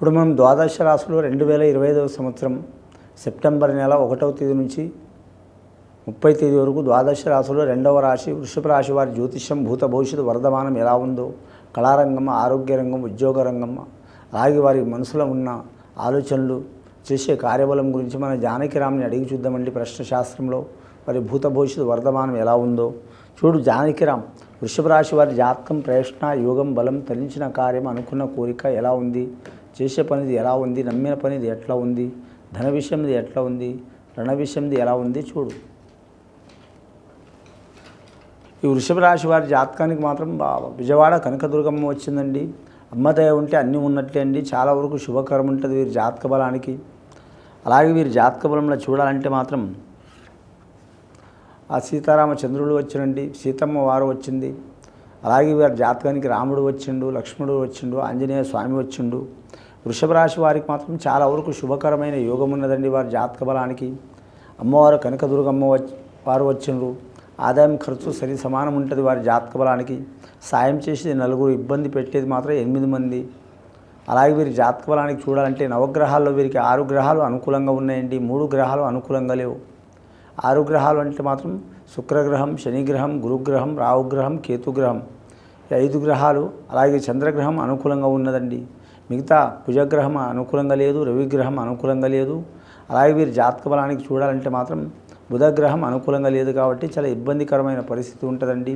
ఇప్పుడు మనం ద్వాదశ రాశులు రెండు వేల ఇరవై ఐదవ సంవత్సరం సెప్టెంబర్ నెల ఒకటవ తేదీ నుంచి ముప్పై తేదీ వరకు ద్వాదశ రాశులు రెండవ రాశి వృషభ రాశి వారి జ్యోతిష్యం భూత భవిష్యత్తు వర్ధమానం ఎలా ఉందో కళారంగం ఆరోగ్య రంగం ఉద్యోగ రంగం అలాగే వారి మనసులో ఉన్న ఆలోచనలు చేసే కార్యబలం గురించి మన జానకిరామ్ని అడిగి చూద్దామండి ప్రశ్న శాస్త్రంలో. వారి భూత భవిష్యత్తు వర్ధమానం ఎలా ఉందో చూడు జానకిరామ్ వృషభ రాశి వారి జాతకం ప్రయత్న యోగం బలం తరించిన కార్యం అనుకున్న కోరిక ఎలా ఉంది? చేసే పనిది ఎలా ఉంది నమ్మిన పనిది ఎట్లా ఉంది ధన విషయంది ఎట్లా ఉంది రణ విషయంది ఎలా ఉంది చూడు. ఈ వృషభ రాశి వారి జాతకానికి మాత్రం విజయవాడ కనకదుర్గమ్మ వచ్చిందండి. అమ్మదయ ఉంటే అన్నీ ఉన్నట్లే అండి. చాలా వరకు శుభకరం ఉంటుంది వీరి జాతక బలానికి. అలాగే వీరి జాతక బలంలో చూడాలంటే మాత్రం ఆ సీతారామ చంద్రుడు వచ్చినండి సీతమ్మ వారు వచ్చింది. అలాగే వీరి జాతకానికి రాముడు వచ్చిండు లక్ష్మణుడు వచ్చిండు ఆంజనేయ స్వామి వచ్చిండు. వృషభ రాశి వారికి మాత్రం చాలా వరకు శుభకరమైన యోగం ఉన్నదండి వారి జాతక బలానికి. అమ్మవారు కనకదుర్గమ్మ వచ్చి వారు వచ్చిండ్రు. ఆదాయం ఖర్చు సరి సమానం ఉంటుంది వారి జాతక బలానికి. సాయం చేసేది నలుగురు ఇబ్బంది పెట్టేది మాత్రం ఎనిమిది మంది. అలాగే వీరి జాతక బలానికి చూడాలంటే నవగ్రహాల్లో వీరికి ఆరు గ్రహాలు అనుకూలంగా ఉన్నాయండి. మూడు గ్రహాలు అనుకూలంగా లేవు. ఆరు గ్రహాలు అంటే మాత్రం శుక్రగ్రహం శనిగ్రహం గురుగ్రహం రావుగ్రహం కేతుగ్రహం. ఈ ఐదు గ్రహాలు అలాగే చంద్రగ్రహం అనుకూలంగా ఉన్నదండి. మిగతా కుజగ్రహం అనుకూలంగా లేదు రవిగ్రహం అనుకూలంగా లేదు. అలాగే వీరి జాతక బలానికి చూడాలంటే మాత్రం బుధగ్రహం అనుకూలంగా లేదు కాబట్టి చాలా ఇబ్బందికరమైన పరిస్థితి ఉంటుందండి.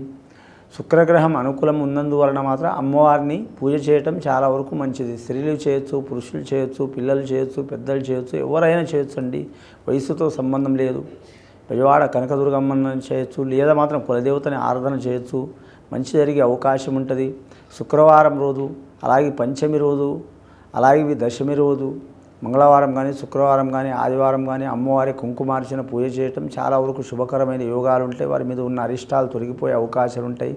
శుక్రగ్రహం అనుకూలం ఉన్నందువలన మాత్రం అమ్మవారిని పూజ చేయటం చాలా వరకు మంచిది. స్త్రీలు చేయొచ్చు పురుషులు చేయొచ్చు పిల్లలు చేయొచ్చు పెద్దలు చేయొచ్చు ఎవరైనా చేయొచ్చు అండి. వయసుతో సంబంధం లేదు. విజయవాడ కనకదుర్గమ్మను చేయొచ్చు లేదా మాత్రం కులదేవతని ఆరాధన చేయొచ్చు. మంచి జరిగే అవకాశం ఉంటుంది. శుక్రవారం రోజు అలాగే పంచమి రోజు అలాగే ఇవి దశమి రోజు మంగళవారం కానీ శుక్రవారం కానీ ఆదివారం కానీ అమ్మవారి కుంకుమార్చన పూజ చేయటం చాలా వరకు శుభకరమైన యోగాలు ఉంటాయి. వారి మీద ఉన్న అరిష్టాలు తొలగిపోయే అవకాశాలు ఉంటాయి.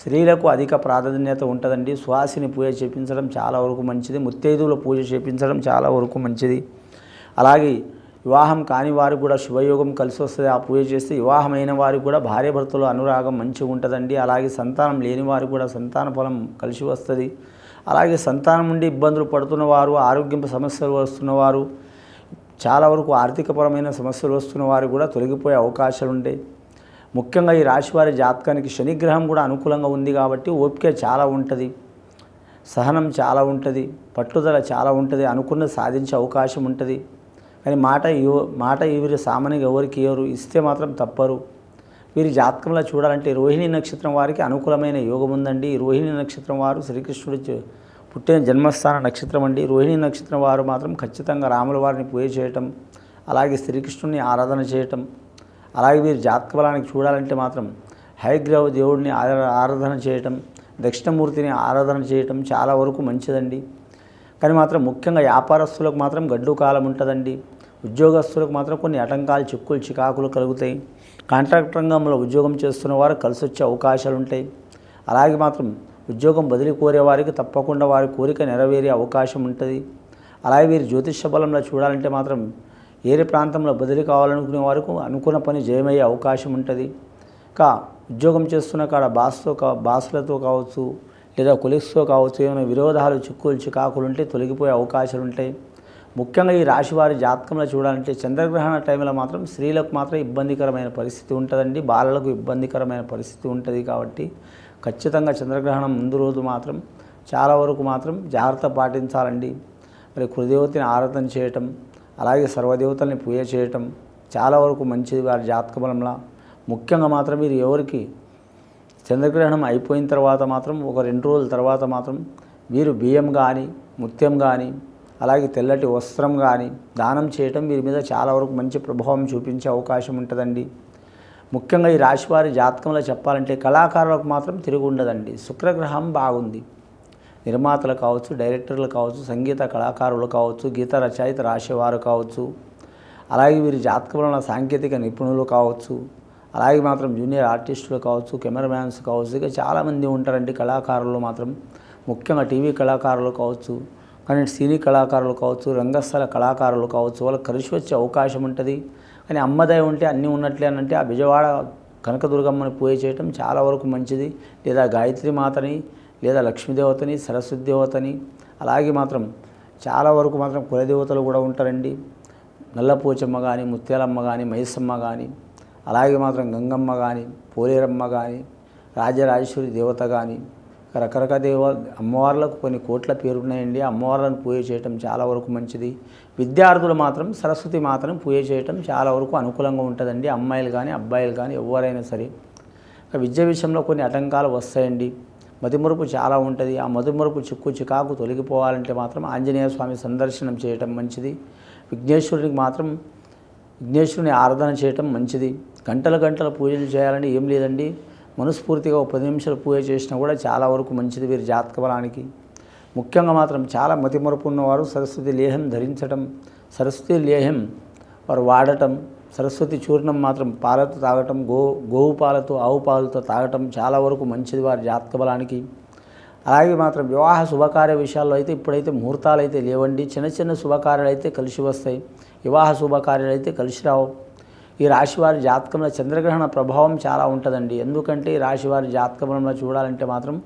స్త్రీలకు అధిక ప్రాధాన్యత ఉంటుందండి. సుహాసిని పూజ చేపించడం చాలా వరకు మంచిది. ముత్తైదువుల పూజ చేపించడం చాలా వరకు మంచిది. అలాగే వివాహం కాని వారు కూడా శుభయోగం కలిసి వస్తుంది. ఆ పూజ చేస్తే వివాహమైన వారు కూడా భార్యాభర్తలు అనురాగం మంచిగా ఉంటుందండి. అలాగే సంతానం లేని వారు కూడా సంతాన ఫలం కలిసి వస్తుంది. అలాగే సంతానం నుండి ఇబ్బందులు పడుతున్న వారు ఆరోగ్యం సమస్యలు వస్తున్నవారు చాలా వరకు ఆర్థికపరమైన సమస్యలు వస్తున్న వారు కూడా తొలగిపోయే అవకాశాలు ఉంటాయి ముఖ్యంగా ఈ రాశివారి జాతకానికి శనిగ్రహం కూడా అనుకూలంగా ఉంది కాబట్టి ఓపిక చాలా ఉంటుంది. సహనం చాలా ఉంటుంది. పట్టుదల చాలా ఉంటుంది. అనుకున్న సాధించే అవకాశం ఉంటుంది. కానీ మాట మాట వీరి సామాన్యంగా ఎవరికి ఇవ్వరు ఇస్తే మాత్రం తప్పరు. వీరి జాతకంలో చూడాలంటే రోహిణి నక్షత్రం వారికి అనుకూలమైన యోగం ఉందండి. రోహిణి నక్షత్రం వారు శ్రీకృష్ణుడు పుట్టిన జన్మస్థాన నక్షత్రం అండి. రోహిణి నక్షత్రం వారు మాత్రం ఖచ్చితంగా రాముల వారిని పూజ చేయటం అలాగే శ్రీకృష్ణుని ఆరాధన చేయటం అలాగే వీరి జాతక బలానికి చూడాలంటే మాత్రం హైగ్రవ దేవుడిని ఆరా- ఆరాధన చేయటం దక్షిణమూర్తిని ఆరాధన చేయటం చాలా వరకు మంచిదండి. కానీ మాత్రం ముఖ్యంగా వ్యాపారస్తులకు మాత్రం గడ్డు కాలం ఉంటుందండి. ఉద్యోగస్తులకు మాత్రం కొన్ని ఆటంకాలు చిక్కులు చికాకులు కలుగుతాయి. కాంట్రాక్ట్ రంగంలో ఉద్యోగం చేస్తున్న వారు కలిసి వచ్చే అవకాశాలు ఉంటాయి అలాగే మాత్రం ఉద్యోగం బదిలీ కోరే వారికి తప్పకుండా వారి కోరిక నెరవేరే అవకాశం ఉంటుంది. అలాగే వీరి జ్యోతిష బలంలో చూడాలంటే మాత్రం ఏరే ప్రాంతంలో బదిలీ కావాలనుకునే వారికి అనుకున్న పని జయమయ్యే అవకాశం ఉంటుంది. కా ఉద్యోగం చేస్తున్న కాడ బాస్తో కా బాసులతో కావచ్చు లేదా కొలీగ్స్తో కావచ్చు ఏమైనా విరోధాలు చిక్కులు చికాకులు ఉంటే తొలగిపోయే అవకాశాలు ఉంటాయి ముఖ్యంగా ఈ రాశివారి జాతకంలో చూడాలంటే చంద్రగ్రహణ టైంలో మాత్రం స్త్రీలకు మాత్రం ఇబ్బందికరమైన పరిస్థితి ఉంటుందండి. బాలలకు ఇబ్బందికరమైన పరిస్థితి ఉంటుంది కాబట్టి ఖచ్చితంగా చంద్రగ్రహణం ముందు రోజు మాత్రం చాలా వరకు మాత్రం జాగ్రత్త పాటించాలండి. మరి కులదేవతని ఆరాధన చేయటం అలాగే సర్వదేవతల్ని పూజ చేయటం చాలా వరకు మంచిది వారి జాతక బలంలా. ముఖ్యంగా మాత్రం మీరు ఎవరికి చంద్రగ్రహణం అయిపోయిన తర్వాత మాత్రం ఒక రెండు రోజుల తర్వాత మాత్రం మీరు బియ్యం కానీ ముత్యం కానీ అలాగే తెల్లటి వస్త్రం కానీ దానం చేయటం వీరి మీద చాలా వరకు మంచి ప్రభావం చూపించే అవకాశం ఉంటుందండి. ముఖ్యంగా ఈ రాశివారి జాతకంలో చెప్పాలంటే కళాకారులకు మాత్రం తిరిగి ఉండదండి. శుక్రగ్రహం బాగుంది. నిర్మాతలు కావచ్చు డైరెక్టర్లు కావచ్చు సంగీత కళాకారులు కావచ్చు గీత రచయిత రాసేవారు కావచ్చు అలాగే వీరి జాతకంలో సాంకేతిక నిపుణులు కావచ్చు అలాగే మాత్రం జూనియర్ ఆర్టిస్టులు కావచ్చు కెమెరామ్యాన్స్ కావచ్చు ఇక చాలామంది ఉంటారండి కళాకారులు మాత్రం. ముఖ్యంగా టీవీ కళాకారులు కావచ్చు కానీ సినీ కళాకారులు కావచ్చు రంగస్థల కళాకారులు కావచ్చు వాళ్ళకి కలిసి వచ్చే అవకాశం ఉంటుంది. కానీ అమ్మదయ ఉంటే అన్నీ ఉన్నట్లే అని అంటే ఆ విజయవాడ కనకదుర్గమ్మని పూజ చేయటం చాలా వరకు మంచిది. లేదా గాయత్రి మాతని లేదా లక్ష్మీదేవతని సరస్వతి దేవతని అలాగే మాత్రం చాలా వరకు మాత్రం కులదేవతలు కూడా ఉంటారండి. నల్లపోచమ్మ కానీ ముత్యాలమ్మ కానీ మైసమ్మ కానీ అలాగే మాత్రం గంగమ్మ కానీ పోలేరమ్మ కానీ రాజరాజేశ్వరి దేవత కానీ రకరకాల దేవ అమ్మవార్లకు కొన్ని కోట్ల పేరు ఉన్నాయండి అమ్మవార్లను పూజ చేయటం చాలా వరకు మంచిది. విద్యార్థులు మాత్రం సరస్వతి మాత్రం పూజ చేయటం చాలా వరకు అనుకూలంగా ఉంటుందండి. అమ్మాయిలు కానీ అబ్బాయిలు కానీ ఎవరైనా సరే. విద్య విషయంలో కొన్ని ఆటంకాలు వస్తాయండి. మధుమరుపు చాలా ఉంటుంది. ఆ మధుమరుపు చిక్కు చికాకు తొలగిపోవాలంటే మాత్రం ఆంజనేయ స్వామి సందర్శనం చేయటం మంచిది. విఘ్నేశ్వరునికి మాత్రం విఘ్నేశ్వరుని ఆరాధన చేయటం మంచిది. గంటల గంటల పూజలు చేయాలని ఏం లేదండి. మనస్ఫూర్తిగా ఒక పది నిమిషాలు పూజ చేసినా కూడా చాలా వరకు మంచిది వీరి జాతక బలానికి. ముఖ్యంగా మాత్రం చాలా మతిమరుపు ఉన్నవారు సరస్వతి లేహం ధరించటం సరస్వతి లేహం వారు వాడటం సరస్వతి చూర్ణం మాత్రం పాలతో తాగటం గో గోవు పాలతో ఆవు పాలతో తాగటం చాలా వరకు మంచిది వారి జాతక బలానికి. అలాగే మాత్రం వివాహ శుభకార్య విషయాల్లో అయితే ఇప్పుడైతే ముహూర్తాలు అయితే లేవండి. చిన్న చిన్న శుభకార్యాలు అయితే కలిసి వస్తాయి. వివాహ శుభకార్యాలు అయితే కలిసి రావు. ఈ రాశివారి జాతకంలో చంద్రగ్రహణ ప్రభావం చాలా ఉంటుందండి. ఎందుకంటే ఈ రాశివారి జాతకంలో చూడాలంటే మాత్రం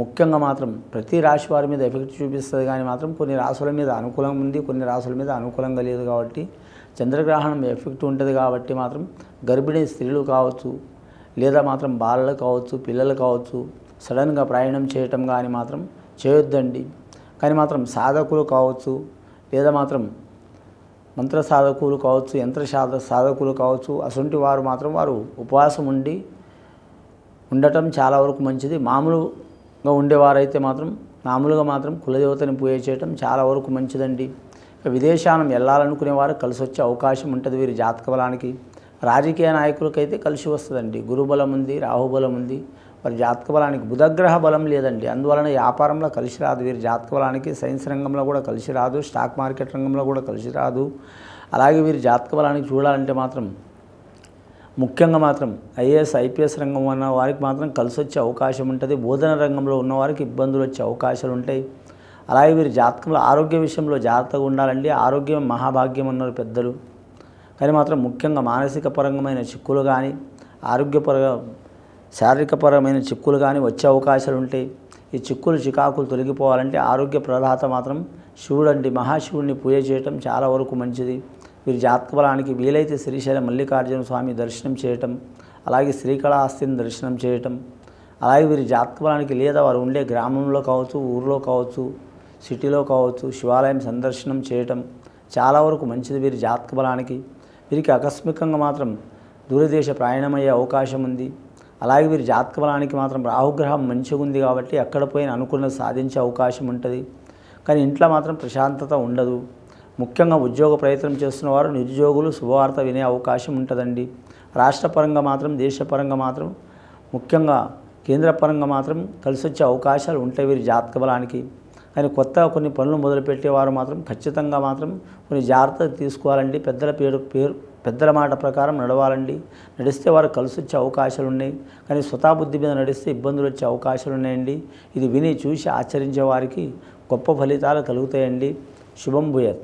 ముఖ్యంగా మాత్రం ప్రతి రాశి వారి మీద ఎఫెక్ట్ చూపిస్తుంది కానీ మాత్రం కొన్ని రాసుల మీద అనుకూలంగా ఉంది కొన్ని రాసుల మీద అనుకూలంగా లేదు కాబట్టి చంద్రగ్రహణం ఎఫెక్ట్ ఉంటుంది కాబట్టి మాత్రం గర్భిణీ స్త్రీలు కావచ్చు లేదా మాత్రం బాలలు కావచ్చు పిల్లలు కావచ్చు సడన్గా ప్రయాణం చేయటం కానీ మాత్రం చేయొద్దండి. కానీ మాత్రం సాధకులు కావచ్చు లేదా మాత్రం మంత్ర సాధకులు కావచ్చు యంత్ర సాధ సాధకులు కావచ్చు అటువంటి వారు మాత్రం వారు ఉపవాసం ఉండి ఉండటం చాలా వరకు మంచిది. మామూలుగా ఉండేవారైతే మాత్రం మామూలుగా మాత్రం కులదేవతని పూజ చేయటం చాలా వరకు మంచిదండి. విదేశాలను విదేశానం వెళ్ళాలనుకునే వారు కలిసి వచ్చే అవకాశం ఉంటుంది వీరి జాతక బలానికి. రాజకీయ నాయకులకైతే కలిసి వస్తుందండి. గురుబలం ఉంది రాహుబలం ఉంది వారి జాతక బలానికి బుధగ్రహ బలం లేదండి. అందువలన వ్యాపారంలో కలిసి రాదు. వీరి జాతక బలానికి సైన్స్ రంగంలో కూడా కలిసి రాదు. స్టాక్ మార్కెట్ రంగంలో కూడా కలిసి రాదు. అలాగే వీరి జాతక బలానికి చూడాలంటే మాత్రం ముఖ్యంగా మాత్రం ఐఏఎస్ ఐపీఎస్ రంగం ఉన్న వారికి మాత్రం కలిసి వచ్చే అవకాశం ఉంటుంది. బోధన రంగంలో ఉన్నవారికి ఇబ్బందులు వచ్చే అవకాశాలు ఉంటాయి. అలాగే వీరి జాతకంలో ఆరోగ్య విషయంలో జాగ్రత్తగా ఉండాలండి. ఆరోగ్యం మహాభాగ్యం అన్నారు పెద్దలు. కానీ మాత్రం ముఖ్యంగా మానసిక పరంగమైన చిక్కులు కానీ ఆరోగ్యపర శారీరకపరమైన చిక్కులు కానీ వచ్చే అవకాశాలు ఉంటాయి ఈ చిక్కులు చికాకులు తొలగిపోవాలంటే ఆరోగ్య ప్రదాత మాత్రం శివుడండి మహాశివుడిని పూజ చేయటం చాలా వరకు మంచిది. వీరి జాతక బలానికి వీలైతే శ్రీశైలం మల్లికార్జున స్వామి దర్శనం చేయటం అలాగే శ్రీకళాస్తిని దర్శనం చేయటం అలాగే వీరి జాతక బలానికి లేదా వారు ఉండే గ్రామంలో కావచ్చు ఊర్లో కావచ్చు సిటీలో కావచ్చు శివాలయం సందర్శనం చేయటం చాలా వరకు మంచిది వీరి జాతక బలానికి వీరికి ఆకస్మికంగా మాత్రం దూరదేశ ప్రయాణమయ్యే అవకాశం ఉంది. అలాగే వీరి జాతక బలానికి మాత్రం రాహుగ్రహం మంచిగా ఉంది కాబట్టి ఎక్కడ పోయిన అనుకున్నది సాధించే అవకాశం ఉంటుంది. కానీ ఇంట్లో మాత్రం ప్రశాంతత ఉండదు. ముఖ్యంగా ఉద్యోగ ప్రయత్నం చేస్తున్న వారు నిరుద్యోగులు శుభవార్త వినే అవకాశం ఉంటుందండి. రాష్ట్రపరంగా మాత్రం దేశపరంగా మాత్రం ముఖ్యంగా కేంద్రపరంగా మాత్రం కలిసి వచ్చే అవకాశాలు ఉంటాయి వీరి జాతక బలానికి. కానీ కొత్తగా కొన్ని పనులు మొదలుపెట్టేవారు మాత్రం ఖచ్చితంగా మాత్రం కొన్ని జాగ్రత్తలు తీసుకోవాలండి. పెద్దల పేరు పేరు పెద్దల మాట ప్రకారం నడవాలండి. నడిస్తే వారు కలిసి వచ్చే అవకాశాలు ఉన్నాయి కానీ స్వతాబుద్ధి మీద నడిస్తే ఇబ్బందులు వచ్చే అవకాశాలు ఉన్నాయండి ఇది విని చూసి ఆచరించే వారికి గొప్ప ఫలితాలు కలుగుతాయండి. శుభం భూయత్.